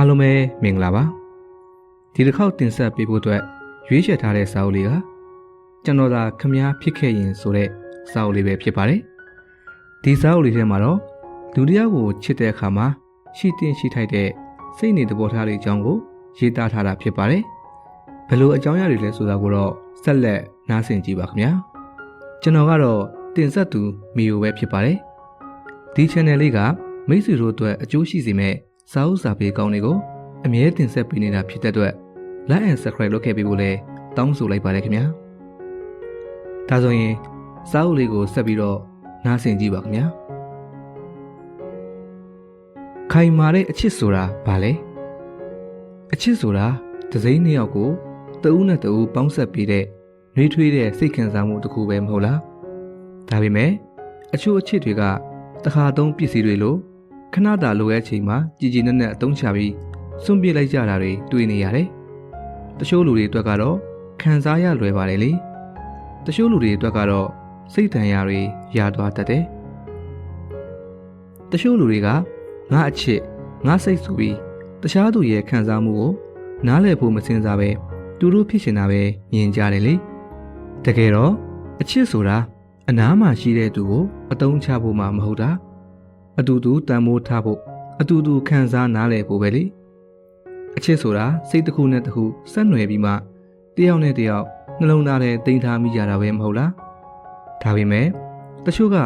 အားလုံးပဲမင်္ဂလာပါဒီတစ်ခေါက်တင်ဆက်ပေးဖို့အတွက်ရွေးချယ်ထားတဲ့စာအုပ်လေးကကျွန်တော်သာခမားဖြစ်ခဲ့ရင်ဆိုတဲ့စာအုပ်လေးပဲဖြစ်ပါတယ်ဒီစာအုပ်လေးထဲမှာတော့လူတစ်ယောက်ကိုချစ်တဲ့အခါမှာရှိတင်ရှိထိုက်တဲ့စိတ်နေသဘောထားတွေအကြောင်းကိုရေးသားထားတာဖြစ်ပါတယ်ဘယ်လိုအကြောင်းအရာတွေလဲဆိုတာကိုတော့ဆက်လက်နားဆင်ကြည့်ပါခင်ဗျာကျွန်တော်ကတော့တင်ဆက်သူမီယိုပဲဖြစ်ပါတယ်ဒီ channel လေးကမိတ်ဆွေတို့အတွက်အကျိုးရှိစေမယ့် စာအုပ်စာပေကောင်းတွေကိုအမြဲတင်ဆက်ပေးနေတာဖြစ်တဲ့အတွက် like and subscribe လုပ်ခဲ့ပေးဖို့လည်းတောင်းဆိုလိုက်ပါတယ်ခင်ဗျာဒါဆိုရင်စာအုပ်လေးကိုဆက်ပြီးတော့နားဆင်ကြည့်ပါခင်ဗျာခိုင်မာတဲ့အချစ်ဆိုတာဘာလဲအချစ်ဆိုတာဒစိမ့်နှစ်ယောက်ကိုတဦးနဲ့တဦးပေါင်းဆက်ပေးတဲ့နှွေးထွေးတဲ့စိတ်ခံစားမှုတစ်ခုပဲမဟုတ်လားဒါပေမဲ့အချို့အချစ်တွေကတခါသုံးပစ္စည်းတွေလို ခဏတာလိုရဲ့အချိန်မှာကြည်ကြည်နက်နက်အသုံးချပြီးစွန့်ပစ်လိုက်ကြတာတွေတွေ့နေရတယ်။တချို့လူတွေအတွက်ကတော့ခံစားရလွယ်ပါတယ်လေ။တချို့လူတွေအတွက်ကတော့စိတ်တန်ရာတွေရသွားတတ်တယ်။တချို့လူတွေကငါအချစ်ငါစိတ်ဆိုပြီးတခြားသူရဲ့ခံစားမှုကိုနားလည်ဖို့မစင်စားပဲသူတို့ဖြစ်နေတာပဲမြင်ကြတယ်လေ။တကယ်တော့အချစ်ဆိုတာအနားမှာရှိတဲ့သူကိုအတုံးချဖို့မှမဟုတ်တာ အတူတူတန်မိုးထားဖို့အတူတူခံစားနားလည်ဖို့ပဲလေအချစ်ဆိုတာစိတ်တစ်ခုနဲ့တစ်ခုဆက်နွယ်ပြီးမှတယောက်နဲ့တယောက်နှလုံးသားထဲတင်ထားမိကြတာပဲမဟုတ်လားဒါပေမဲ့တချို့က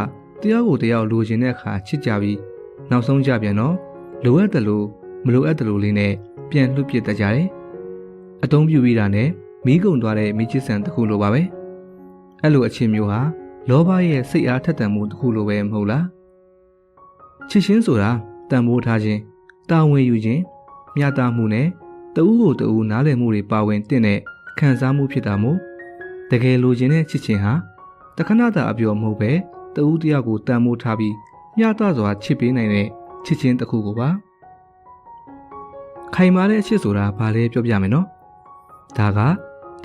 တယောက်ကိုတယောက်လိုချင်တဲ့အခါချစ်ကြပြီးနောက်ဆုံးကြပြန်တော့လိုအပ်တယ်လို့မလိုအပ်တယ်လို့လေးနဲ့ပြန်လှုပ်ပြစ်တတ်ကြတယ်အတုံးပြူပြီးတာနဲ့မိကုံသွားတဲ့မိချစ်ဆန်တစ်ခုလိုပါပဲအဲ့လိုအချင်းမျိုးဟာလောဘရဲ့စိတ်အားထက်သန်မှုတစ်ခုလိုပဲမဟုတ်လား ချစ်ချင်းဆိုတာတန်ဖိုးထားခြင်းတာဝန်ယူခြင်းမျှတမှုနဲ့တဦးကိုတဦးနားလည်မှုတွေပါဝင်တင့်တဲ့ခံစားမှုဖြစ်တာမို့တကယ်လိုချင်တဲ့ချစ်ချင်းဟာတခဏတာအပြော်မဟုတ်ပဲတဦးတယောက်ကိုတန်ဖိုးထားပြီးမျှတစွာချစ်ပေးနိုင်တဲ့ချစ်ချင်းတစ်ခုကိုပါခိုင်မာတဲ့အချစ်ဆိုတာဘာလဲပြောပြမယ်နော်ဒါက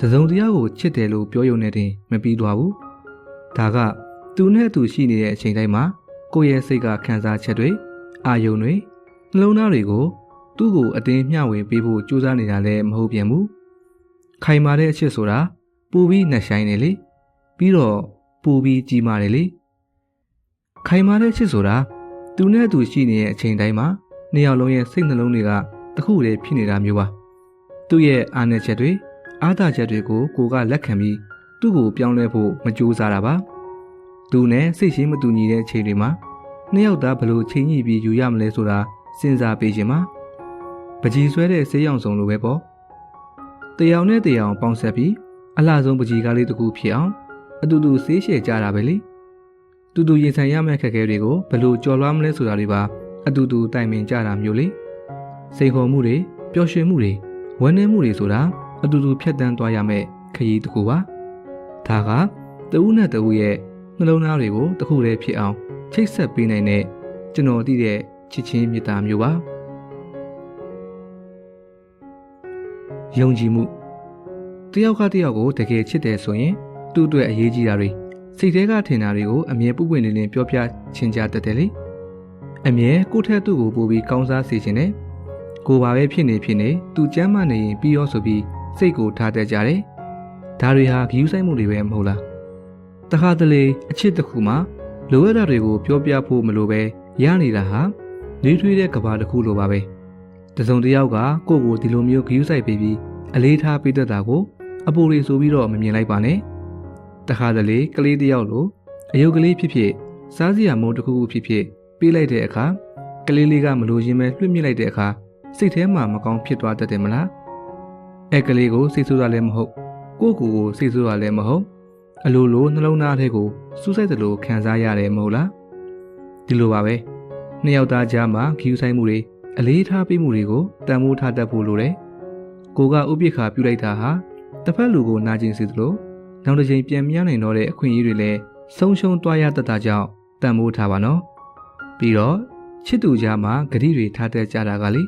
တစုံတယောက်ကိုချစ်တယ်လို့ပြောရုံနဲ့တင်မပြီးသွားဘူးဒါကသူနဲ့သူရှိနေတဲ့အချိန်တိုင်းမှာ ကိုယ့်ရဲ့စိတ်ကခံစားချက်တွေအာယုံတွေနှလုံးသားတွေကိုသူ့ကိုအတင်းမျှဝေပေးဖို့ကြိုးစားနေတာလည်းမဟုတ်ပြန်ဘူးခိုင်မာတဲ့အချစ်ဆိုတာပူပြီးနှက်ဆိုင်နေလေပြီးတော့ပူပြီးကြီးမာတယ်လေခိုင်မာတဲ့အချစ်ဆိုတာသူနဲ့သူရှိနေတဲ့အချိန်တိုင်းမှာနှစ်ယောက်လုံးရဲ့စိတ်နှလုံးတွေကတခုတည်းဖြစ်နေတာမျိုးပါသူ့ရဲ့အားနည်းချက်တွေအားသာချက်တွေကိုကိုကလက်ခံပြီးသူ့ကိုပြောင်းလဲဖို့မကြိုးစားတာပါ သူနဲ့စိတ်ရှင်းမတူညီတဲ့ချိန်တွေမှာနှစ်ယောက်သားဘလို့ချိန်ညှိပြီးယူရမလဲဆိုတာစဉ်းစားပေးခြင်းမှာပကြီးဆွဲတဲ့ဆေးရောင်စုံလိုပဲပေါ့တယောက်နဲ့တယောက်ပေါင်းဆက်ပြီးအလှဆုံးပကြီးကားလေးတစ်ခုဖြစ်အောင်အတူတူဆေးရှည်ကြတာပဲလေတူတူရင်ဆိုင်ရမယ့်ခက်ခဲတွေကိုဘလို့ကြော်လွှားမလဲဆိုတာတွေပါအတူတူတိုင်ပင်ကြတာမျိုးလေစိန်ခေါ်မှုတွေပျော်ရွှင်မှုတွေဝမ်းနည်းမှုတွေဆိုတာအတူတူဖြတ်တန်းသွားရမယ့်ခရီးတစ်ခုပါဒါကတဦးနဲ့တဦးရဲ့ နှလုံးသားတွေကိုတစ်ခုတည်းဖြစ်အောင်ချိတ်ဆက်ပေးနိုင်တဲ့ကျွန်တော်သိတဲ့ချစ်ချင်းမေတ္တာမျိုးပါယုံကြည်မှုတယောက်ကတယောက်ကိုတကယ်ချစ်တယ်ဆိုရင်သူ့အတွက်အရေးကြီးတာတွေစိတ်ထဲကထင်တာတွေကိုအမြဲပုပွင့်နေနေပြောပြချင်းကြတတ်တယ်လေအမြဲကိုယ့်ထက်သူ့ကိုပို့ပြီးကောင်းစားစေခြင်းနဲ့ကိုယ်ပါပဲဖြစ်နေဖြစ်နေသူကြမ်းမှနေရင်ပြီးရောဆိုပြီးစိတ်ကိုထားတတ်ကြတယ်ဒါတွေဟာဂယူးဆိုင်မှုတွေပဲမဟုတ်လား တခါတလေအချစ်တစ်ခုမှာလိုအပ်တာတွေကိုပြောပြဖို့မလိုပဲရနေတာဟာနေထွေးတဲ့ကဘာတစ်ခုလိုပါပဲတစုံတစ်ယောက်ကကိုယ့်ကိုဒီလိုမျိုးဂယူးဆိုင်ပေးပြီးအလေးထားပေးတတ်တာကိုအပူတွေဆိုပြီးတော့မမြင်လိုက်ပါနဲ့တခါတလေကလေးတစ်ယောက်လိုအယုတ်ကလေးဖြစ်ဖြစ်စားစရာမုံတစ်ခုခုဖြစ်ဖြစ်ပေးလိုက်တဲ့အခါကလေးလေးကမလိုချင်ပဲလွှတ်မြစ်လိုက်တဲ့အခါစိတ်ထဲမှာမကောင်းဖြစ်သွားတတ်တယ်မလားအဲကလေးကိုစိတ်ဆိုးတာလည်းမဟုတ်ကိုယ့်ကိုယ်ကိုစိတ်ဆိုးတာလည်းမဟုတ် အလိုလိုနှလုံးသားထဲကိုစူးစိုက်သလိုခံစားရတယ်မဟုတ်လားဒီလိုပါပဲနှစ်ယောက်သားကြားမှာခီးဆိုင်မှုတွေအလေးထားပေးမှုတွေကိုတန်ဖိုးထားတတ်ဖို့လိုတယ်ကိုကဥပိ္ပခါပြုလိုက်တာဟာတစ်ဖက်လူကိုနာကျင်စေသလိုနောက်တစ်ချိန်ပြန်မြင်နိုင်တော့တဲ့အခွင့်အရေးတွေလည်းဆုံးရှုံးသွားရတတ်တာကြောင့်တန်ဖိုးထားပါနော်ပြီးတော့ချစ်သူကြားမှာဂတိတွေထားတတ်ကြတာကလေ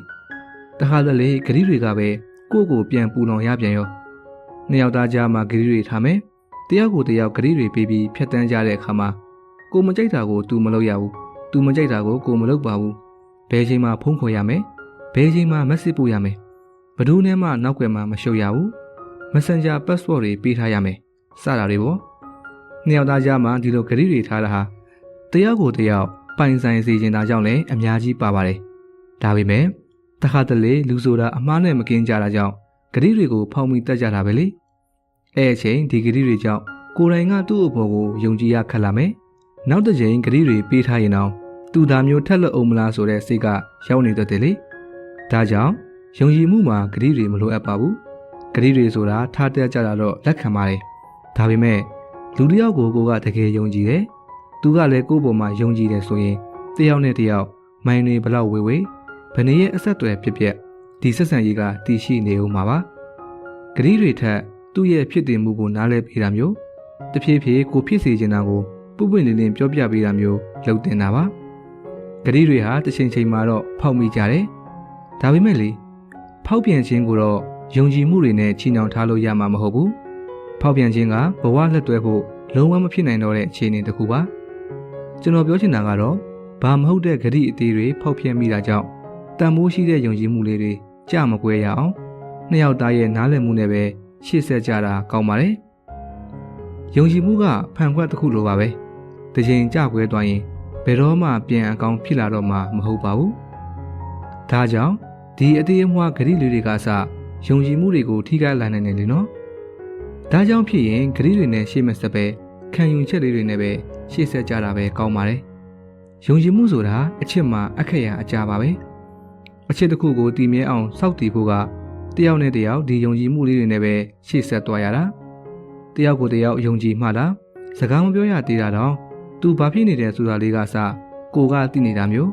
တခါတလေဂတိတွေကပဲကိုယ့်ကိုပြန်ပူလောင်ရပြန်ရောနှစ်ယောက်သားကြားမှာဂတိတွေထားမယ် တယောက်ကိုတယောက်ဂရိတွေပေးပြီးဖြတ်တန်းကြတဲ့အခါမှာကိုမကြိုက်တာကို तू မလုပ်ရဘူး။ तू မကြိုက်တာကိုကိုမလုပ်ပါဘူး။ဘယ်ချိန်မှဖုံးခေါ်ရမယ်။ဘယ်ချိန်မှမက်ဆေ့ပို့ရမယ်ဘယ်သူနဲ့မှနောက်ွယ်မှမရှုပ်ရဘူး Messenger passport တွေပေးထားရမယ်စတာတွေပေါ့နှစ်ယောက်သားကြားမှာဒီလိုဂရိတွေထားတာဟာတယောက်ကိုတယောက်ပိုင်ဆိုင်စေချင်တာကြောင့်လည်းအများကြီးပါပါတယ်ဒါပေမဲ့တခါတလေလူဆိုတာအမားနဲ့မကင်းကြတာကြောင့်ဂရိတွေကိုဖောက်မိတတ်ကြတာပဲလေ အဲ့အချိန်ဒီဂရိတွေကြောင့်ကိုယ်တိုင်ကသူ့အပေါ်ကိုယုံကြည်ရခက်လာမယ်နောက်တစ်ချိန်ဂရိတွေပေးထားရင်တော့သူသားမျိုးထက်လို့အောင်မလားဆိုတဲ့စိတ်ကရောက်နေတတ်တယ်လေဒါကြောင့်ယုံကြည်မှုမှာဂရိတွေမလိုအပ်ပါဘူးဂရိတွေဆိုတာထားတက်ကြတာတော့လက်ခံပါတယ်ဒါပေမဲ့လူတစ်ယောက်ကိုကိုကတကယ်ယုံကြည်တယ်သူကလည်းကိုယ့်ပေါ်မှာယုံကြည်တယ်ဆိုရင်တယောက်နဲ့တယောက်မိုင်းတွေဘလောက်ဝေဝေဘယ်နည်းရဲ့အဆက်အသွယ်ဖြစ်ဖြစ်ဒီဆက်ဆံရေးကတည်ရှိနေဦးမှာပါဂရိတွေထက် သူ့ရဲ့ဖြစ်တည်မှုကိုနားလည်ပေးတာမျိုးတဖြည်းဖြည်းကိုဖြစ်စေချင်တာကိုပုပ်ပွင့်လင်းလင်းပြောပြပေးတာမျိုးလုပ်တင်တာပါဂရိတွေဟာတစ်ချိန်ချိန်မှာတော့ဖောက်မိကြတယ်ဒါပေမဲ့လေဖောက်ပြန်ခြင်းကိုတော့ယုံကြည်မှုတွေနဲ့ချီနှောင်ထားလို့ရမှာမဟုတ်ဘူးဖောက်ပြန်ခြင်းကဘဝလက်တွဲဖို့လုံးဝမဖြစ်နိုင်တော့တဲ့အခြေအနေတစ်ခုပါကျွန်တော်ပြောချင်တာကတော့ဘာမဟုတ်တဲ့ဂရိအသေးတွေဖောက်ဖျက်မိတာကြောင့်တန်မိုးရှိတဲ့ယုံကြည်မှုလေးတွေကြမကွဲရအောင်နှစ်ယောက်သားရဲ့နားလည်မှုနဲ့ပဲ ရှေ့ဆက်ကြတာကောင်းပါတယ်ယုံကြည်မှုကဖန်ခွက်တစ်ခုလိုပါပဲတချိန်ကြကွဲသွားရင်ဘယ်တော့မှပြန်အကောင်ဖြစ်လာတော့မှမဟုတ်ပါဘူးဒါကြောင့်ဒီအသေးအမွှားဂရိလေးတွေကစယုံကြည်မှုတွေကိုထိခိုက်လာနိုင်တယ်လေနော်ဒါကြောင့်ဖြစ်ရင်ဂရိတွေနဲ့ရှေ့မဆက်ပဲခံယူချက်လေးတွေနဲ့ပဲရှေ့ဆက်ကြတာပဲကောင်းပါတယ်ယုံကြည်မှုဆိုတာအချစ်မှာအခက်ရအကြပါပဲအချစ်တစ်ခုကိုတည်မြဲအောင်စောင့်တည်ဖို့က တယောက်နဲ့တယောက်ဒီယုံကြည်မှုလေးတွေနဲ့ပဲရှေ့ဆက်သွားရတာတယောက်ကိုတယောက်ယုံကြည်မှလားစကားမပြောရသေးတာတော့သူဘာဖြစ်နေတယ်ဆိုတာလေးကစကိုကသိနေတာမျိုး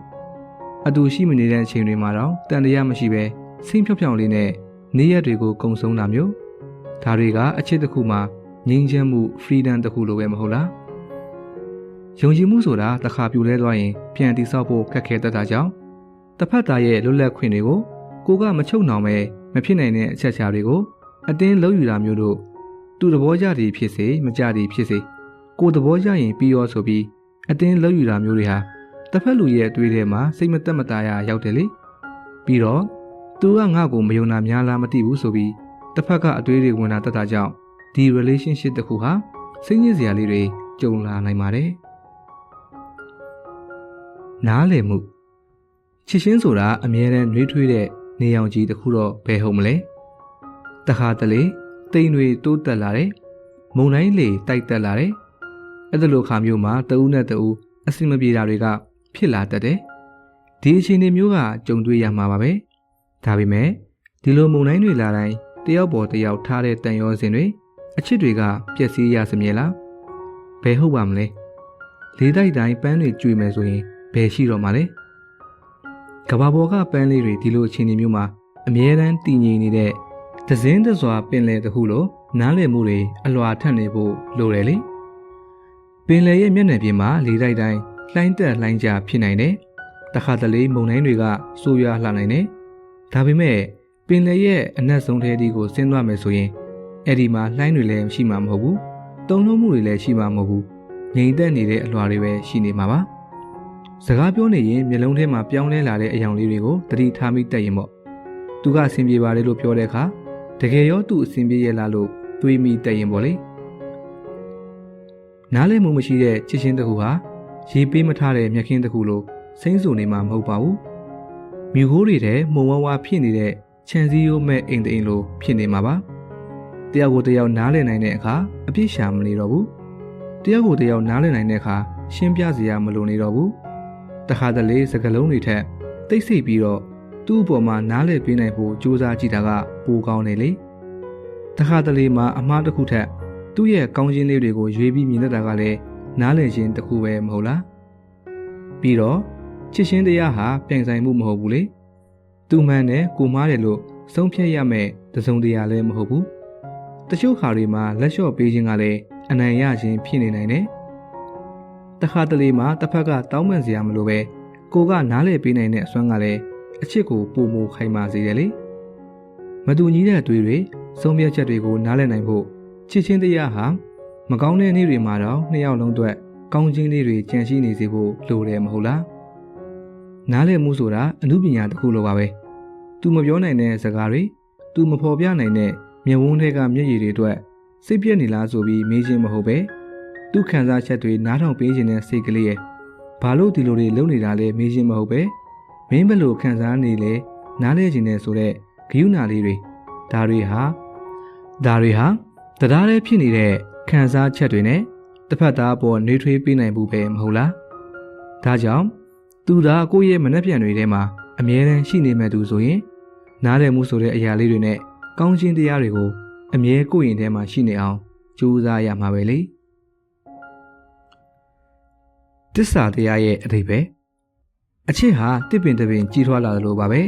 အတူရှိမနေတဲ့အချိန်တွေမှာတော့တန်တရားမရှိပဲစိတ်ဖြောက်ဖြောင်လေးနဲ့နေ့ရက်တွေကိုကုံဆုံးတာမျိုးဒါတွေကအချစ်တစ်ခုမှာငြိမ်းချမ်းမှု freedom တစ်ခုလိုပဲမဟုတ်လားယုံကြည်မှုဆိုတာတစ်ခါပြိုလဲသွားရင်ပြန်တိဆောက်ဖို့ခက်ခဲတတ်တာကြောင့်တစ်ဖက်သားရဲ့လွတ်လပ်ခွင့်တွေကိုကိုကမချုပ်နှောင်ပဲ မဖြစ်နိုင်တဲ့အချက်ချာတွေကိုအတင်းလုံးယူတာမျိုးတို့သူ့သဘောကြသည်ဖြစ်စေမကြသည်ဖြစ်စေကိုယ်သဘောကြရင်ပြီးရောဆိုပြီးအတင်းလုံးယူတာမျိုးတွေဟာတစ်ဖက်လူရဲ့အတွေးထဲမှာစိတ်မသက်မသာရရောက်တယ်လေပြီးတော့သူကငါ့ကိုမယုံတာများလားမသိဘူးဆိုပြီးတစ်ဖက်ကအတွေးတွေဝင်လာတတ်တာကြောင့်ဒီ relationship တစ်ခုဟာစိတ်ညစ်စရာလေးတွေကြုံလာနိုင်ပါတယ်နားလည်မှုချစ်ချင်းဆိုတာအမြဲတမ်းနှွေးထွေးတဲ့ နေအောင်ကြီးတစ်ခုတော့ဘယ်ဟုတ်မလဲတခါတလေတိမ်တွေတိုးတက်လာတယ်မုံတိုင်းလေတိုက်တက်လာတယ်အဲ့ဒါလိုခါမျိုးမှာတဦးနဲ့တဦးအဆင်မပြေတာတွေကဖြစ်လာတတ်တယ်ဒီအခြေအနေမျိုးကကြုံတွေ့ရမှာပါပဲဒါပေမဲ့ဒီလိုမုံတိုင်းတွေလာတိုင်းတယောက်ပေါ်တယောက်ထားတဲ့တန်ရောစင်တွေအချစ်တွေကပျက်စီးရစမြဲလားဘယ်ဟုတ်ပါမလဲလေးတိုက်တိုင်းပန်းတွေကျွေမယ်ဆိုရင်ဘယ်ရှိတော့မှာလဲ ကဘာပေါ်ကပန်းလေးတွေဒီလိုအခြေအနေမျိုးမှာအမြဲတမ်းတည်ငြိမ်နေတဲ့ဒဇင်းတစွာပင်လယ်တစ်ခုလိုနားလည်မှုတွေအလွာထက်နေဖို့လိုတယ်လေပင်လယ်ရဲ့မျက်နှာပြင်မှာလေးတိုက်တိုင်းလှိုင်းတက်လှိုင်းကျဖြစ်နိုင်တယ်တခါတလေမုန်တိုင်းတွေကဆိုးရွားလှနိုင်တယ်ဒါပေမဲ့ပင်လယ်ရဲ့အနက်ဆုံးထဲဒီကိုဆင်းသွားမယ်ဆိုရင်အဲ့ဒီမှာလှိုင်းတွေလည်းရှိမှာမဟုတ်ဘူးတုံ့လုံးမှုတွေလည်းရှိမှာမဟုတ်ဘူးငြိမ်သက်နေတဲ့အလွှာတွေပဲရှိနေမှာပါ စကားပြောနေရင်မျက်လုံးထဲမှာပြောင်းလဲလာတဲ့အယောင်လေးတွေကိုသတိထားမိတတ်ရင်ပေါ့သူကအဆင်ပြေပါတယ်လို့ပြောတဲ့အခါတကယ်ရောသူ့အဆင်ပြေရဲ့လားလို့တွေးမိတတ်ရင်ပေါ့လေနားလည်မှုမရှိတဲ့ချစ်ချင်းတစ်ခုဟာရေပေးမထားတဲ့မြက်ခင်းတစ်ခုလိုစိမ့်ဆူနေမှာမဟုတ်ပါဘူးမြူဟိုးတွေထဲမုံဝါးဝါဖြစ်နေတဲ့ခြံစည်းရိုးမဲ့အိမ်တိမ်လိုဖြစ်နေမှာပါတယောက်ကိုတယောက်နားလည်နိုင်တဲ့အခါအပြစ်ရှာမနေတော့ဘူးတယောက်ကိုတယောက်နားလည်နိုင်တဲ့အခါရှင်းပြစရာမလိုနေတော့ဘူး တခါတလေစကလုံးတွေထက်တိတ်ဆိတ်ပြီးတော့သူ့အပေါ်မှာနားလည်ပေးနိုင်ဖို့ကြိုးစားကြည့်တာကပိုကောင်းတယ်လေတခါတလေမှာအမားတစ်ခုထက်သူ့ရဲ့ကောင်းခြင်းလေးတွေကိုရွေးပြီးမြင်တတ်တာကလည်းနားလည်ခြင်းတစ်ခုပဲမဟုတ်လားပြီးတော့ချစ်ချင်းတရားဟာပြန်ဆိုင်မှုမဟုတ်ဘူးလေသူမှန်တယ်ကိုမားတယ်လို့ဆုံးဖြတ်ရမယ်တစုံတရာလည်းမဟုတ်ဘူးတချို့ခါတွေမှာလက်လျှော့ပေးခြင်းကလည်းအနိုင်ရခြင်းဖြစ်နေနိုင်တယ် တခါတလေမှာတစ်ဖက်ကတောင်းပန်စရာမလိုပဲကိုကနားလေပေးနိုင်တဲ့အစွမ်းကလည်းအချစ်ကိုပုံမခိုင်မာစေတယ်လေမတူညီတဲ့အတွေ့တွေဆုံးဖြတ်ချက်တွေကိုနားလည်နိုင်ဖို့ချစ်ချင်းတရားဟာမကောင်းတဲ့နေ့တွေမှာတော့နှစ်ယောက်လုံးအတွက်ကောင်းခြင်းလေးတွေကြံရှိနေစေဖို့လိုတယ်မဟုတ်လားနားလည်မှုဆိုတာအမှုပညာတစ်ခုလိုပါပဲသူမပြောနိုင်တဲ့စကားတွေသူမဖော်ပြနိုင်တဲ့မျက်ဝန်းထဲကမျက်ရည်တွေအတွက်စိတ်ပြက်နေလားဆိုပြီးမေးခြင်းမဟုတ်ပဲ သူခံစားချက်တွေနားထောင်ပေးခြင်းနဲ့စိတ်ကလေးရဲ့ဘာလို့ဒီလိုတွေလုပ်နေတာလဲမေးခြင်းမဟုတ်ပဲမင်းဘယ်လိုခံစားနေလဲနားလဲခြင်းနဲ့ဆိုတဲ့ဂယုဏလေးတွေဒါတွေဟာဒါတွေဟာတရားရဲဖြစ်နေတဲ့ခံစားချက်တွေနဲ့တစ်ဖက်သားပေါ်နှွေးထွေးပေးနိုင်မှုပဲမဟုတ်လားဒါကြောင့်သူသာကိုယ့်ရဲ့မနှက်ပြန်တွေထဲမှာအမြဲတမ်းရှိနေမဲ့သူဆိုရင်နားလည်မှုဆိုတဲ့အရာလေးတွေနဲ့ကောင်းခြင်းတရားတွေကိုအမြဲကိုယ့်ရင်ထဲမှာရှိနေအောင်ကြိုးစားရမှာပဲလေ တစ္ဆာတရားရဲ့အဓိပ္ပာယ်အချစ်ဟာတစ်ပင်တစ်ပင်ကြီးထွားလာတယ်လို့ပါပဲ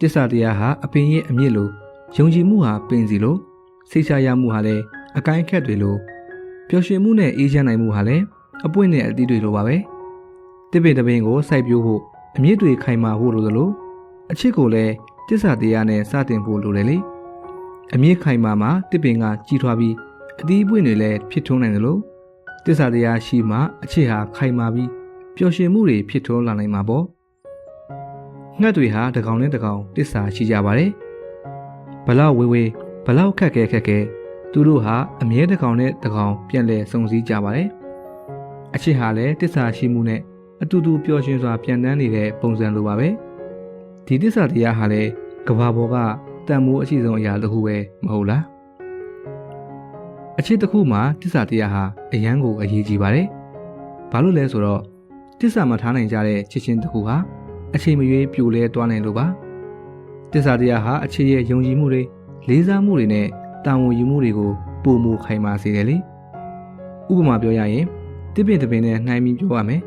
တစ္ဆာတရားဟာအပင်ရဲ့အမြင့်လို့ယုံကြည်မှုဟာပင်စီလို့စိတ်ချရမှုဟာလည်းအကိုင်းအခက်တွေလို့ပျော်ရွှင်မှုနဲ့အေးချမ်းနိုင်မှုဟာလည်းအပွင့်နဲ့အသီးတွေလိုပါပဲတစ်ပင်တစ်ပင်ကိုစိုက်ပျိုးဖို့အမြင့်တွေခိုင်မာဖို့လိုသလိုအချစ်ကိုလည်းတစ္ဆာတရားနဲ့စတင်ဖို့လိုတယ်လေအမြင့်ခိုင်မာမှာတစ်ပင်ကကြီးထွားပြီးအသီးပွင့်တွေလည်းဖြစ်ထွန်းနိုင်တယ်လို့ တစ္ဆာတရားရှိမှအချစ်ဟာခိုင်မာပြီးပျော်ရွှင်မှုတွေဖြစ်ထွန်းလာနိုင်မှာပေါ့ငှက်တွေဟာတစ်ကောင်နဲ့တစ်ကောင်တစ္ဆာရှိကြပါတယ်ဘလောက်ဝေးဝေးဘလောက်ခက်ခဲခက်ခဲသူတို့ဟာအမြဲတစ်ကောင်နဲ့တစ်ကောင်ပြန်လည်စုံစည်းကြပါတယ်အချစ်ဟာလည်းတစ္ဆာရှိမှုနဲ့အတူတူပျော်ရွှင်စွာပြန်တန်းနေတဲ့ပုံစံလိုပါပဲဒီတစ္ဆာတရားဟာလည်းကဘာပေါ်ကတန်မိုးအရှိဆုံးအရာတစ်ခုပဲမဟုတ်လား အချစ်တစ်ခုမှာတစ္ဆာတရားဟာအယမ်းကိုအရေးကြီးပါတယ်ဘာလို့လဲဆိုတော့တစ္ဆာမထားနိုင်ကြတဲ့ချစ်ချင်းတစ်ခုဟာအချိန်မရွေးပြိုလဲသွားနိုင်လို့ပါတစ္ဆာတရားဟာအချစ်ရဲ့ယုံကြည်မှုတွေလေးစားမှုတွေနဲ့တာဝန်ယူမှုတွေကိုပုံမူခိုင်မာစေတယ်လေဥပမာပြောရရင်တစ်ပင်တစ်ပင်နဲ့နှိုင်းပြီးပြောရမယ်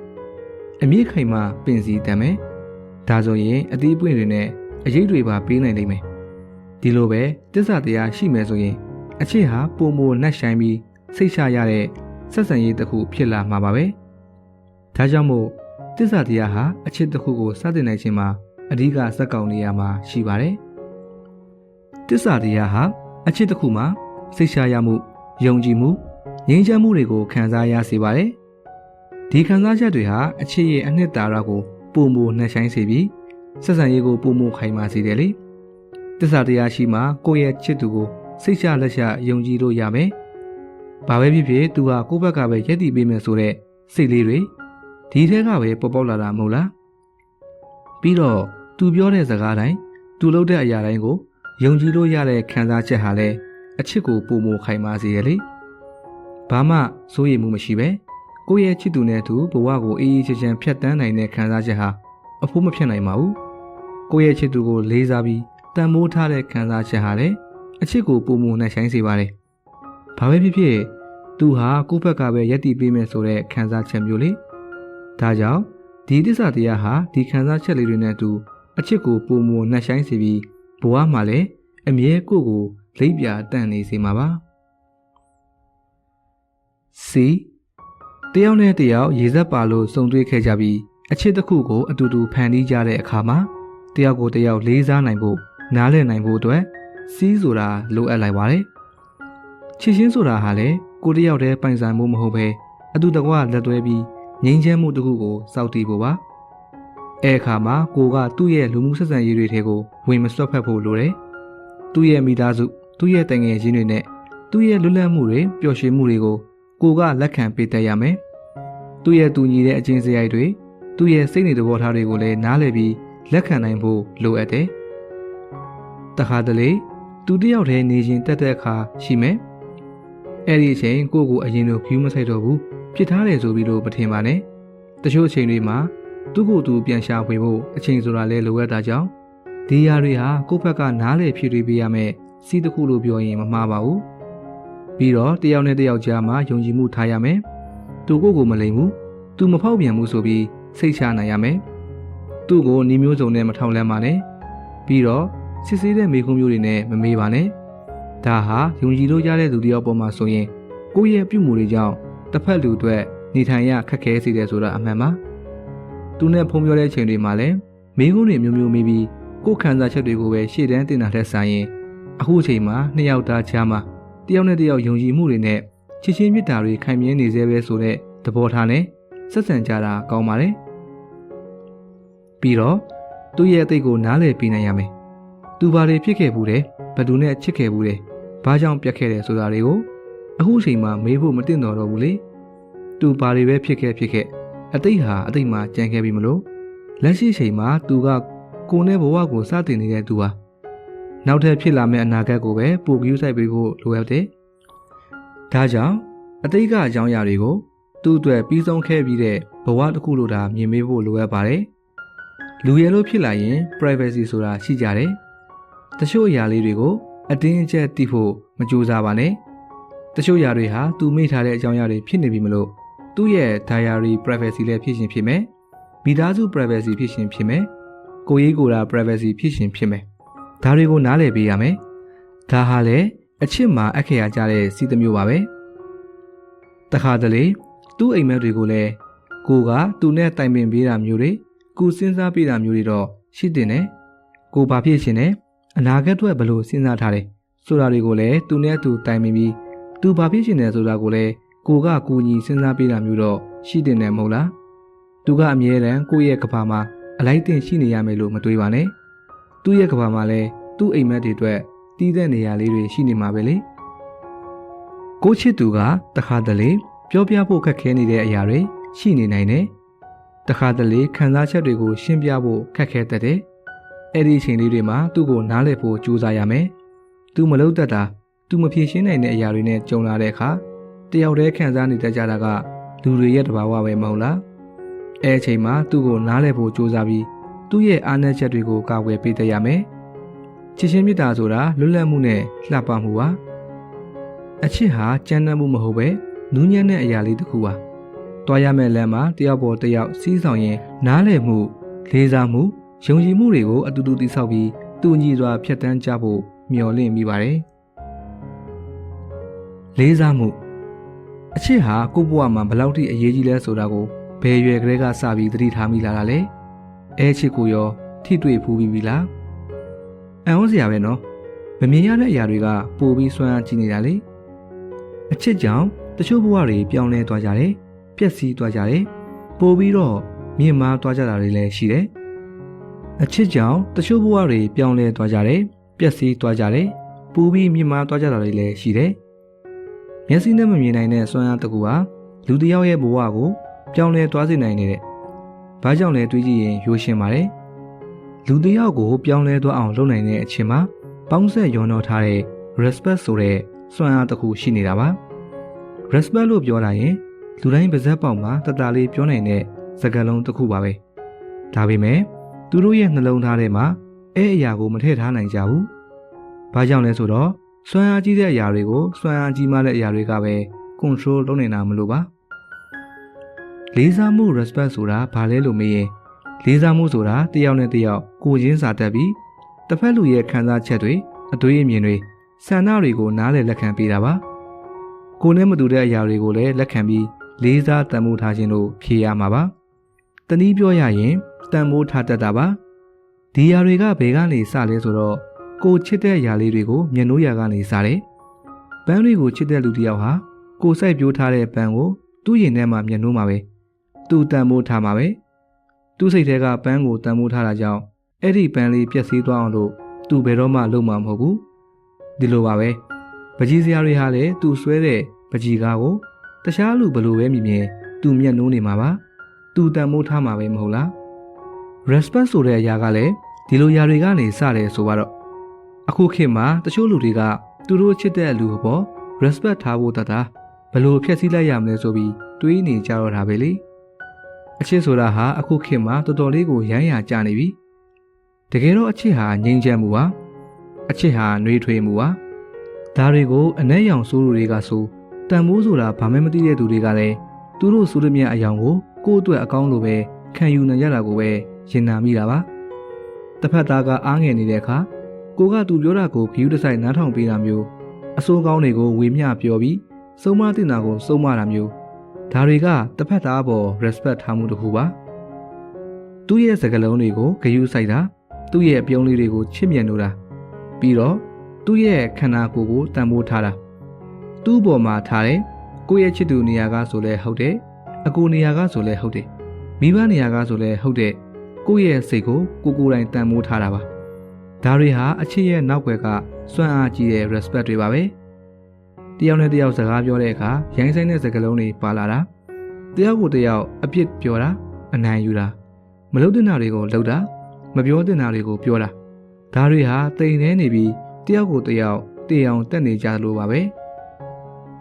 အမြင့်ခိုင်မာပင်စီတံမယ်ဒါဆိုရင်အသီးပွင့်တွေနဲ့အရေးတွေပါပေးနိုင်လိမ့်မယ်ဒီလိုပဲတစ္ဆာတရားရှိမယ်ဆိုရင် အချစ်ဟာပုံမနှက်ဆိုင်ပြီးစိတ်ချရတဲ့ဆက်ဆံရေးတစ်ခုဖြစ်လာမှာပါပဲဒါကြောင့်မို့တစ္ဆာတရားဟာအချစ်တစ်ခုကိုစတင်နိုင်ခြင်းမှာအဓိကစက်ကောင်နေရမှာရှိပါတယ်တစ္ဆာတရားဟာအချစ်တစ်ခုမှာစိတ်ချရမှုယုံကြည်မှုငြိမ်းချမ်းမှုတွေကိုခံစားရစေပါတယ်ဒီခံစားချက်တွေဟာအချစ်ရဲ့အနှစ်သာရကိုပုံမနှက်ဆိုင်စေပြီးဆက်ဆံရေးကိုပုံမခိုင်မာစေတယ်လေတစ္ဆာတရားရှိမှကိုယ့်ရဲ့ချစ်သူကို စိတ်ချလက်ချယုံကြည်လို့ရမယ်။ဘာပဲဖြစ်ဖြစ်သူဟာကိုယ့်ဘက်ကပဲရက်တည်ပေးမယ်ဆိုတဲ့စိတ်လေးတွေဒီထဲကပဲပေါ်ပေါက်လာတာမဟုတ်လား။ပြီးတော့သူပြောတဲ့စကားတိုင်းသူလုပ်တဲ့အရာတိုင်းကိုယုံကြည်လို့ရတဲ့ခံစားချက်ဟာလည်းအချစ်ကိုပုံမခိုင်မာစေရလေ။ဘာမှစိုးရိမ်မှုမရှိပဲကိုယ့်ရဲ့ချစ်သူနဲ့သူဘဝကိုအေးအေးချမ်းချမ်းဖြတ်တန်းနိုင်တဲ့ခံစားချက်ဟာအဖို့မဖြစ်နိုင်ပါဘူး။ကိုယ့်ရဲ့ချစ်သူကိုလေးစားပြီးတန်မိုးထားတဲ့ခံစားချက်ဟာလည်း အချစ်ကိုပုံမနဲ့ဆိုင်စေပါတယ်။ဘာပဲဖြစ်ဖြစ်သူဟာကိုယ့်ဘက်ကပဲယက်တီပေးမယ်ဆိုတဲ့ခံစားချက်မျိုးလေ။ဒါကြောင့်ဒီတစ္ဆာတရားဟာဒီခံစားချက်လေးတွေနဲ့သူအချစ်ကိုပုံမနဲ့ဆိုင်စေပြီးဘဝမှာလည်းအမြဲကိုယ့်ကိုလိပ်ပြတန့်နေစေမှာပါ။ C တယောက်နဲ့တယောက်ရေစက်ပါလို့စုံတွေ့ခဲ့ကြပြီးအချစ်တစ်ခုကိုအတူတူဖန်တီးကြတဲ့အခါမှာတယောက်ကိုတယောက်လေးစားနိုင်ဖို့နားလည်နိုင်ဖို့အတွက် စီးဆိုတာလိုအပ်လိုက်ပါတယ်။ချစ်ချင်းဆိုတာဟာလေကိုတယောက်တည်းပိုင်ဆိုင်မှုမဟုတ်ပဲအတူတကွလက်တွဲပြီးငြိမ်းချမ်းမှုတစ်ခုကိုစောင့်တည်ဖို့ပါ။အဲအခါမှာကိုကသူ့ရဲ့လူမှုဆက်ဆံရေးတွေထဲကိုဝင်မစွက်ဖက်ဖို့လိုတယ်။သူ့ရဲ့မိသားစုသူ့ရဲ့တငယ်ချင်းတွေနဲ့သူ့ရဲ့လွတ်လပ်မှုတွေပျော်ရွှင်မှုတွေကိုကိုကလက်ခံပေးတတ်ရမယ်။သူ့ရဲ့တူညီတဲ့အချင်းစရိုက်တွေသူ့ရဲ့စိတ်နေသဘောထားတွေကိုလည်းနားလည်ပြီးလက်ခံနိုင်ဖို့လိုအပ်တယ်။တခါတလေ သူတယောက်တည်းနေရင်တက်တဲ့အခါရှိမယ်။အဲ့ဒီအချိန်ကိုကိုအရင်လို view မဆိုင်တော့ဘူးဖြစ်ထားတယ်ဆိုပြီးတော့မထင်ပါနဲ့။တချို့အချိန်တွေမှာသူ့ကိုယ်သူပြန်ရှာဖွေဖို့အချိန်ဆိုတာလဲလိုအပ်တာကြောင့်ဒီຢာတွေဟာကိုယ့်ဘက်ကနားလေဖြည့်တွေးပေးရမယ်စီးတစ်ခုလို့ပြောရင်မမှားပါဘူး။ပြီးတော့တယောက်နဲ့တယောက်ကြားမှာယုံကြည်မှုထားရမယ်။သူကိုယ်ကိုမလိမ်ဘူး။သူမဖောက်ပြန်ဘူးဆိုပြီးစိတ်ချနိုင်ရမယ်။သူ့ကိုနှီးမျိုးစုံနဲ့မထောင်လန့်ပါနဲ့။ပြီးတော့ စစ်ဆေးတဲ့မိခုံးမျိုးတွေနဲ့မမေးပါနဲ့။ဒါဟာယုံကြည်လို့ရတဲ့သူတယောက်ပေါ်မှာဆိုရင်ကိုယ့်ရဲ့ပြုမှုတွေကြောင့်တစ်ဖက်လူအတွက်နေထိုင်ရခက်ခဲစေတယ်ဆိုတာအမှန်ပါ။သူနဲ့ဖုံးပြောတဲ့အချိန်တွေမှာလည်းမိခုံးတွေမျိုးမျိုးမေးပြီးကိုယ်ခံစားချက်တွေကိုပဲရှေ့တန်းတင်တာထက်ဆိုင်ရင်အခုအချိန်မှာနှစ်ယောက်သားချားမှာတယောက်နဲ့တယောက်ယုံကြည်မှုတွေနဲ့ချစ်ချင်းမြတ်တာတွေခိုင်မြဲနေစေပဲဆိုတဲ့သဘောထားနဲ့ဆက်ဆံကြတာကောင်းပါတယ်။ပြီးတော့သူ့ရဲ့အသိကိုနားလည်ပြီးနိုင်ရမယ်။ သူဘာတွေဖြစ်ခဲ့ဘူးတယ်ဘယ်သူနဲ့ချစ်ခဲ့ဘူးတယ်ဘာကြောင့်ပြတ်ခဲ့တယ်ဆိုတာတွေကိုအခုအချိန်မှမေးဖို့မတင်တော့တော့ဘူးလေသူဘာတွေပဲဖြစ်ခဲ့ဖြစ်ခဲ့အတိတ်ဟာအတိတ်မှာကြံခဲ့ပြီမလို့လက်ရှိအချိန်မှာသူကကိုယ်နဲ့ဘဝကိုစတင်နေတဲ့သူဟာနောက်ထပ်ဖြစ်လာမယ့်အနာဂတ်ကိုပဲပို့ကြည့်ဆိုင်ပေးဖို့လိုအပ်တယ်ဒါကြောင့်အတိတ်ကအကြောင်းအရာတွေကိုသူ့အတွက်ပြီးဆုံးခဲ့ပြီးတဲ့ဘဝတစ်ခုလိုတာမြင်မေးဖို့လိုအပ်ပါတယ်လူရဲလို့ဖြစ်လာရင် privacy ဆိုတာရှိကြတယ် တချို့အရာလေးတွေကိုအတင်းအကျပ်သိဖို့မကြိုးစားပါနဲ့တချို့အရာတွေဟာသူမိထားတဲ့အကြောင်းအရာတွေဖြစ်နေပြီမလို့သူ့ရဲ့ diary privacy လည်းဖြစ်ရှင်ဖြစ်မယ်မိသားစု privacy ဖြစ်ရှင်ဖြစ်မယ်ကိုရေးကိုယ်တာ privacy ဖြစ်ရှင်ဖြစ်မယ်ဒါတွေကိုနားလည်ပေးရမယ်ဒါဟာလည်းအချစ်မှာအခရာကြတဲ့စီးသမျိုးပါပဲတခါတလေသူ့အိမ်မက်တွေကိုလည်းကိုကသူနဲ့တိုင်ပင်ပေးတာမျိုးတွေကိုစဉ်းစားပေးတာမျိုးတွေတော့ရှိတင်တယ်ကိုဘာဖြစ်ရှင်တယ် အနာဂတ်အတွက်ဘယ်လိုစဉ်းစားထားလဲဆိုတာတွေကိုလည်းသူနဲ့သူတိုင်ပင်ပြီးသူဘာဖြစ်ရှင်တယ်ဆိုတာကိုလည်းကိုကကိုညီစဉ်းစားပေးတာမျိုးတော့ရှိတင်တယ်မဟုတ်လားသူကအမြဲတမ်းကိုယ့်ရဲ့ကဘာမှာအလိုက်တင်ရှိနေရမယ်လို့မတွေးပါနဲ့သူ့ရဲ့ကဘာမှာလည်းသူ့အိမ်မက်တွေအတွက်တီးတဲ့နေရာလေးတွေရှိနေမှာပဲလေကိုချစ်သူကတခါတလေပြောပြဖို့ခက်ခဲနေတဲ့အရာတွေရှိနေနိုင်တယ်တခါတလေခံစားချက်တွေကိုရှင်းပြဖို့ခက်ခဲတတ်တယ် အဲ့ဒီအချိန်လေးတွေမှာသူ့ကိုနားလည်ဖို့ကြိုးစားရမယ်သူမလုပ်တတ်တာသူမဖြေရှင်းနိုင်တဲ့အရာတွေနဲ့ကြုံလာတဲ့အခါတယောက်တည်းခံစားနေတတ်ကြတာကလူတွေရဲ့တဘာဝပဲမဟုတ်လားအဲအချိန်မှာသူ့ကိုနားလည်ဖို့ကြိုးစားပြီးသူ့ရဲ့အားနည်းချက်တွေကိုကာကွယ်ပေးတတ်ရမယ်ချစ်ချင်းမြတ်တာဆိုတာလွတ်လပ်မှုနဲ့လှပမှုပါအချစ်ဟာကြမ်းတမ်းမှုမဟုတ်ပဲနူးညံ့တဲ့အရာလေးတစ်ခုပါတွားရမယ့်လမ်းမှာတယောက်ပေါ်တယောက်စီးဆောင်ရင်နားလည်မှုလေးစားမှု ယုံကြည်မှုတွေကိုအတူတူတည်ဆောက်ပြီးတူညီစွာဖြတ်တန်းကြဖို့မျှော်လင့်မိပါတယ်လေးစားမှုအချစ်ဟာကိုယ့်ဘဝမှာဘယ်လောက်ထိအရေးကြီးလဲဆိုတာကိုဘယ်ရွယ်ကလေးကစပြီးသတိထားမိလာတာလဲအဲချစ်ကိုရော ထိတွေ့ဖူးပြီးပြီလားအံ့ဩစရာပဲနော်မမြင်ရတဲ့အရာတွေကပိုပြီးဆွမ်းအားကြီးနေတာလေအချစ်ကြောင့်တချို့ဘဝတွေပြောင်းလဲသွားကြတယ်ပျက်စီးသွားကြတယ်ပိုပြီးတော့မြင့်မားသွားကြတာတွေလည်းရှိတယ် အချစ်ကြောင့်တချို့ဘဝတွေပြောင်းလဲသွားကြတယ်ပျက်စီးသွားကြတယ်ပိုပြီးမြင့်မားသွားကြတာတွေလည်းရှိတယ်မျက်စိနဲ့မမြင်နိုင်တဲ့ဆွမ်းအားတစ်ခုဟာလူတစ်ယောက်ရဲ့ဘဝကိုပြောင်းလဲသွားစေနိုင်နေတဲ့ဘာကြောင့်လဲတွေးကြည့်ရင်ရိုးရှင်းပါတယ်လူတစ်ယောက်ကိုပြောင်းလဲသွားအောင်လုပ်နိုင်တဲ့အချိန်မှာပေါင်းဆက်ရောနှောထားတဲ့ respect ဆိုတဲ့စွမ်းအားတစ်ခုရှိနေတာပါ respect လို့ပြောတာရင်လူတိုင်းပါဇက်ပေါက်မှာတတလေးပြောနိုင်တဲ့စကားလုံးတစ်ခုပါပဲဒါပေမဲ့ သူတို့ရဲ့နှလုံးသားထဲမှာအဲအရာကိုမထည့်ထားနိုင်ကြဘူးဘာကြောင့်လဲဆိုတော့စွမ်းအားကြီးတဲ့အရာတွေကိုစွမ်းအားကြီးမှတဲ့အရာတွေကပဲ control လုပ်နေတာမလို့ပါလေးစားမှု respect ဆိုတာဘာလဲလို့မေးရင်လေးစားမှုဆိုတာတယောက်နဲ့တယောက်ကိုချင်းစာတက်ပြီးတစ်ဖက်လူရဲ့ခံစားချက်တွေအသွေးအမြင်တွေဆန္ဒတွေကိုနားလည်လက်ခံပေးတာပါကိုနဲ့မတူတဲ့အရာတွေကိုလည်းလက်ခံပြီးလေးစားတန်ဖိုးထားခြင်းလို့ဖြေရမှာပါတနည်းပြောရရင် တန်ဖိုးထားတတ်တာပါဒီຢာတွေကဘယ်ကနေစလဲဆိုတော့ကိုချစ်တဲ့ຢာလေးတွေကိုမျက်နှိုးຢာကနေစတယ်ပန်းတွေကိုချစ်တဲ့လူတစ်ယောက်ဟာကိုစိုက်ပြိုးထားတဲ့ပန်းကိုသူ့ရင်ထဲမှာမျက်နှိုးမှာပဲသူ့တန်ဖိုးထားမှာပဲသူ့စိတ်ထဲကပန်းကိုတန်ဖိုးထားတာကြောင့်အဲ့ဒီပန်းလေးပျက်စီးသွားအောင်လို့သူဘယ်တော့မှလုပ်မှာမဟုတ်ဘူးဒီလိုပါပဲပကြီးစရာတွေဟာလည်းသူဆွဲတဲ့ပကြီးကားကိုတခြားလူဘလို့ပဲမြင်မြင်သူမျက်နှိုးနေမှာပါသူတန်မိုးထားမှာပဲမဟုတ်လား respect ဆိုတဲ့အရာကလည်းဒီလိုຢာတွေကနေစတယ်ဆိုတော့အခုခေတ်မှာတချို့လူတွေကသူတို့ချစ်တဲ့လူဟော respect ထားဖို့တတ်တာဘလို့ဖြည့်ဆည်းလိုက်ရမလဲဆိုပြီးတွေးနေကြတော့တာပဲလေအချစ်ဆိုတာဟာအခုခေတ်မှာတော်တော်လေးကိုရမ်းရကြနေပြီတကယ်တော့အချစ်ဟာငြိမ်းချမ်းမှုပါအချစ်ဟာနှွေးထွေးမှုပါဒါတွေကိုအ내ရောင်ဆိုးလူတွေကဆိုတန်မိုးဆိုတာဘာမှမသိတဲ့သူတွေကလည်းသူတို့ဆိုတဲ့မြတ်အယောင်ကိုကိုယ့်အတွက်အကောင်းလိုပဲခံယူနိုင်ရတာကိုပဲ ရင်နာမိတာပါတစ်ဖက်သားကအားငယ်နေတဲ့အခါကိုကသူပြောတာကိုဂယူးတဆိုင်နားထောင်ပေးတာမျိုးအဆိုးကောင်းတွေကိုဝေမျှပြောပြီးစုံမတင်တာကိုစုံမတာမျိုးဒါတွေကတစ်ဖက်သားပေါ် respect ထားမှုတစ်ခုပါသူ့ရဲ့စကားလုံးတွေကိုဂယူးဆိုင်တာသူ့ရဲ့အပြုံးလေးတွေကိုချစ်မြတ်လို့တာပြီးတော့သူ့ရဲ့ခန္ဓာကိုယ်ကိုတန်ဖိုးထားတာသူ့ပေါ်မှာထားတယ်ကိုယ့်ရဲ့ချစ်သူနေရာကဆိုလဲဟုတ်တယ်အကူနေရာကဆိုလဲဟုတ်တယ်မိဘနေရာကဆိုလဲဟုတ်တယ် ကိုယ့်ရဲ့စိတ်ကိုကိုကိုယ်တိုင်တန်ဖိုးထားတာပါဒါတွေဟာအချစ်ရဲ့နောက်ွယ်ကစွမ်းအားကြီးတဲ့ respect တွေပါပဲတယောက်နဲ့တယောက်စကားပြောတဲ့အခါရိုင်းဆိုင်တဲ့စကားလုံးတွေပါလာတာတယောက်ကိုတယောက်အပြစ်ပြောတာအနိုင်ယူတာမလုပ်တဲ့နာတွေကိုလုပ်တာမပြောတဲ့နာတွေကိုပြောတာဒါတွေဟာတိမ်နေနေပြီးတယောက်ကိုတယောက်တည်အောင်တက်နေကြလို့ပါပဲ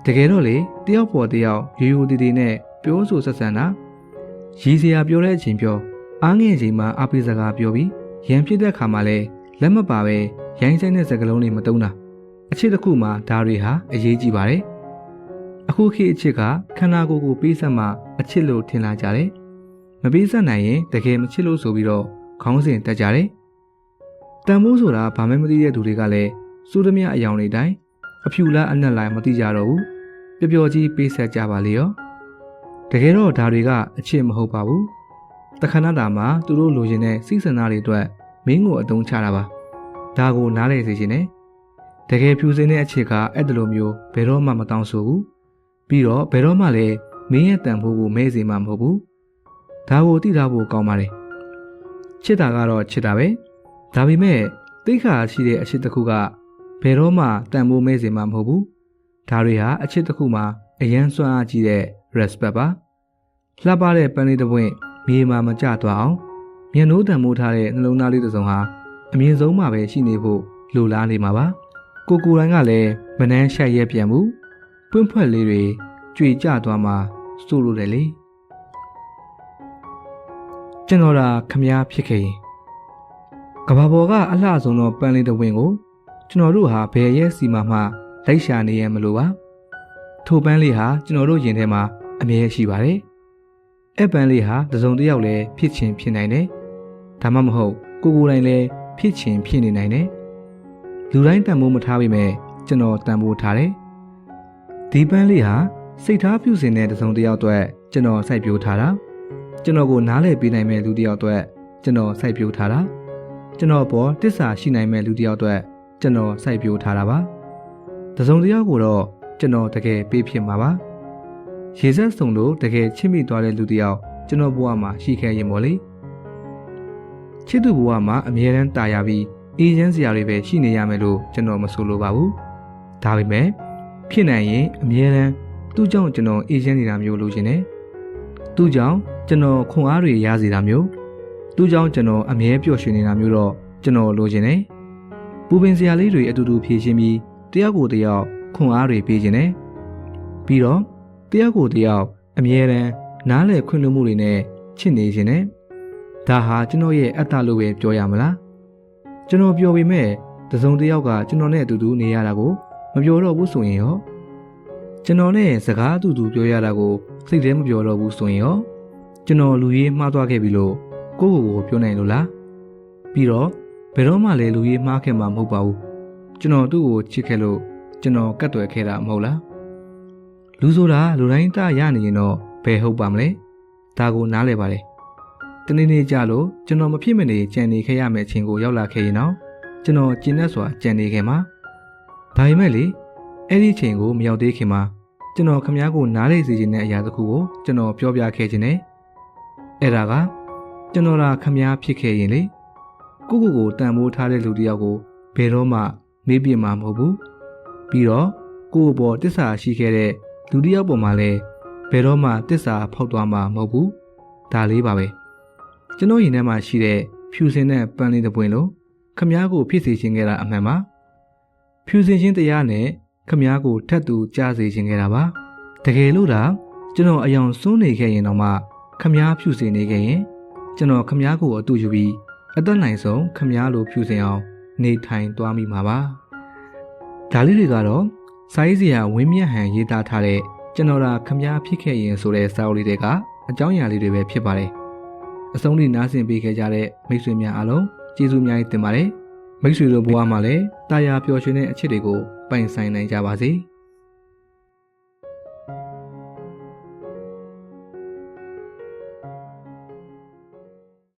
တကယ်တော့လေတယောက်ပေါ်တယောက်ရိုးရိုးတည်တည်နဲ့ပြောဆိုဆက်ဆံတာရည်စရာပြောတဲ့အချိန်ပြော အားငယ်ချိန်မှာအပိစကားပြောပြီးရန်ဖြစ်တဲ့ခါမှာလဲလက်မပါပဲရိုင်းဆိုင်တဲ့စကားလုံးတွေမတုံးတာအချစ်တစ်ခုမှာဒါတွေဟာအရေးကြီးပါတယ်အခုခေတ်အချစ်ကခန္ဓာကိုယ်ကိုပေးဆက်မှအချစ်လို့ထင်လာကြတယ်မပေးဆက်နိုင်ရင်တကယ်မချစ်လို့ဆိုပြီးတော့ခေါင်းစဉ်တက်ကြတယ်တန်ဖိုးဆိုတာဘာမှမသိတဲ့သူတွေကလည်းစိုးသမျှအယောင်တွေတိုင်းအဖြူလားအနက်လားမသိကြတော့ဘူးပျော်ပျော်ကြီးပေးဆက်ကြပါလေရောတကယ်တော့ဒါတွေကအချစ်မဟုတ်ပါဘူး တခဏတာမှာသူတို့လိုချင်တဲ့စိစနာတွေအတွက်မင်းကိုအတုံးချတာပါဒါကိုနားလည်စေခြင်းနဲ့တကယ်ဖြူစင်တဲ့အချစ်ကအဲ့တလိုမျိုးဘယ်တော့မှမတောင်းဆိုဘူးပြီးတော့ဘယ်တော့မှလည်းမင်းရဲ့တန်ဖိုးကိုမဲစေမှာမဟုတ်ဘူးဒါကိုသိထားဖို့ကောင်းပါတယ်ချစ်တာကတော့ချစ်တာပဲဒါပေမဲ့တိတ်ခါရှိတဲ့အချစ်တစ်ခုကဘယ်တော့မှတန်ဖိုးမဲစေမှာမဟုတ်ဘူးဒါတွေဟာအချစ်တစ်ခုမှာအရန်စွမ်းအားကြီးတဲ့ respect ပါလှပတဲ့ပန်းလေးတစ်ပွင့် မြေမှာမကျသွားအောင်မျက်နှိုးတန်မိုးထားတဲ့နှလုံးသားလေးတစ်စုံဟာအမြင့်ဆုံးမှာပဲရှိနေဖို့လိုလားနေမှာပါကိုကိုတိုင်းကလည်းမနှမ်းရှက်ရက်ပြန်မှုပွင့်ဖွက်လေးတွေကြွေကျသွားမှာစိုးလို့တယ်လေကျွန်တော်ဒါခမားဖြစ်ခဲ့ရင်ကဘာပေါ်ကအလှဆုံးသောပန်းလေးတစ်ဝင်းကိုကျွန်တော်တို့ဟာဘယ်ရဲ့စီမှာမှလိုက်ရှာနေရမလို့ပါထိုပန်းလေးဟာကျွန်တော်တို့ရင်ထဲမှာအမြဲရှိပါတယ် အဲ့ပန်းလေးဟာတစုံတစ်ယောက်လည်းဖြစ်ချင်းဖြစ်နိုင်တယ်ဒါမှမဟုတ်ကိုကိုယ်တိုင်လည်းဖြစ်ချင်းဖြစ်နေနိုင်တယ်လူတိုင်းတန်ဖိုးမထားပေမဲ့ကျွန်တော်တန်ဖိုးထားတယ်ဒီပန်းလေးဟာစိတ်ထားပြုစင်တဲ့တစုံတစ်ယောက်အတွက်ကျွန်တော်စိုက်ပျိုးထားတာကျွန်တော်ကိုနားလည်ပေးနိုင်မဲ့လူတစ်ယောက်အတွက်ကျွန်တော်စိုက်ပျိုးထားတာကျွန်တော်ပေါ်တစ္ဆာရှိနိုင်မဲ့လူတစ်ယောက်အတွက်ကျွန်တော်စိုက်ပျိုးထားတာပါတစုံတစ်ယောက်ကိုတော့ကျွန်တော်တကယ်ပေးဖြစ်မှာပါ ရေဆက်စုံလို့တကယ်ချစ်မိသွားတဲ့လူတစ်ယောက်ကျွန်တော်ဘဝမှာရှိခဲ့ရင်ပေါ့လေချစ်သူဘဝမှာအမြဲတမ်းတာယာပြီးအေးချမ်းစရာတွေပဲရှိနေရမယ်လို့ကျွန်တော်မဆိုလိုပါဘူးဒါပေမဲ့ဖြစ်နိုင်ရင်အမြဲတမ်းသူ့ကြောင့်ကျွန်တော်အေးချမ်းနေတာမျိုးလိုချင်တယ်သူ့ကြောင့်ကျွန်တော်ခွန်အားတွေရစေတာမျိုးသူ့ကြောင့်ကျွန်တော်အမြဲပျော်ရွှင်နေတာမျိုးတော့ကျွန်တော်လိုချင်တယ်ပူပင်စရာလေးတွေအတူတူဖြည့်ရှင်းပြီးတယောက်ကိုတယောက်ခွန်အားတွေပေးခြင်းနဲ့ပြီးတော့ တယောက်ကိုတယောက်အမြဲတမ်းနားလည်ခွင့်လွှတ်မှုတွေနဲ့ချစ်နေခြင်းနဲ့ဒါဟာကျွန်တော်ရဲ့အတ္တလို့ပဲပြောရမလားကျွန်တော်ပြောပေမဲ့တစုံတစ်ယောက်ကကျွန်တော်နဲ့အတူတူနေရတာကိုမပြောတော့ဘူးဆိုရင်ရောကျွန်တော်နဲ့စကားအတူတူပြောရတာကိုစိတ်ထဲမပြောတော့ဘူးဆိုရင်ရောကျွန်တော်လူရေးမှားသွားခဲ့ပြီလို့ကိုယ့်ကိုယ်ကိုပြောနိုင်လို့လားပြီးတော့ဘယ်တော့မှလည်းလူရေးမှားခဲ့မှာမဟုတ်ပါဘူးကျွန်တော်သူ့ကိုချစ်ခဲ့လို့ကျွန်တော်ကတ်တွယ်ခဲ့တာမဟုတ်လား လူဆိုတာလူတိုင်းတရနေရင်တော့ဘယ်ဟုတ်ပါမလဲဒါကိုနားလည်ပါလေတနေ့နေ့ကြလို့ကျွန်တော်မဖြစ်မနေကြံနေခဲ့ရမယ့်အချိန်ကိုရောက်လာခဲ့ရင်တော့ကျွန်တော်ကျဉ်းသက်စွာကြံနေခဲ့မှာဒါပေမဲ့လေအဲ့ဒီအချိန်ကိုမရောက်သေးခင်မှာကျွန်တော်ခမားကိုနားလေစေခြင်းတဲ့အရာတစ်ခုကိုကျွန်တော်ပြောပြခဲ့ခြင်းနဲ့အဲ့ဒါကကျွန်တော်သာခမားဖြစ်ခဲ့ရင်လေကိုကိုကိုတန်ဖိုးထားတဲ့လူတစ်ယောက်ကိုဘယ်တော့မှမေးပြမှာမဟုတ်ဘူးပြီးတော့ကိုယ့်ဘောတစ္ဆာရှိခဲ့တဲ့ လူတစ်ယောက်ပေါ်မှာလည်းဘယ်တော့မှတစ္ဆာဖောက်သွားမှာမဟုတ်ဘူးဒါလေးပါပဲကျွန်တော်ရင်ထဲမှာရှိတဲ့ဖြူစင်တဲ့ပန်းလေးတစ်ပွင့်လို့ခမားကိုဖြစ်စေခြင်းခဲ့တာအမှန်ပါဖြူစင်ခြင်းတရားနဲ့ခမားကိုထပ်တူကြားစေခြင်းခဲ့တာပါတကယ်လို့ဒါကျွန်တော်အယောင်စွန်းနေခဲ့ရင်တော့မှခမားဖြူစင်နေခဲ့ရင်ကျွန်တော်ခမားကိုအတူယူပြီးအသက်နိုင်ဆုံးခမားလိုဖြူစင်အောင် နေထိုင်သွားမိမှာပါဒါလေးတွေကတော့ စာရေးစရာဝင်းမြတ်ဟန်ရေးသားထားတဲ့ကျွန်တော်ဒါခမားဖြစ်ခဲ့ရင်ဆိုတဲ့စာအုပ်လေးတွေကအကြောင်းအရာလေးတွေပဲဖြစ်ပါတယ်အဆုံးထိနားဆင်ပေးခဲ့ကြတဲ့မိတ်ဆွေများအားလုံးကျေးဇူးများတင်ပါတယ်မိတ်ဆွေတို့ဘဝမှာလည်းတာယာပျော်ရွှင်တဲ့အချစ်တွေကိုပိုင်ဆိုင်နိုင်ကြပါစေ။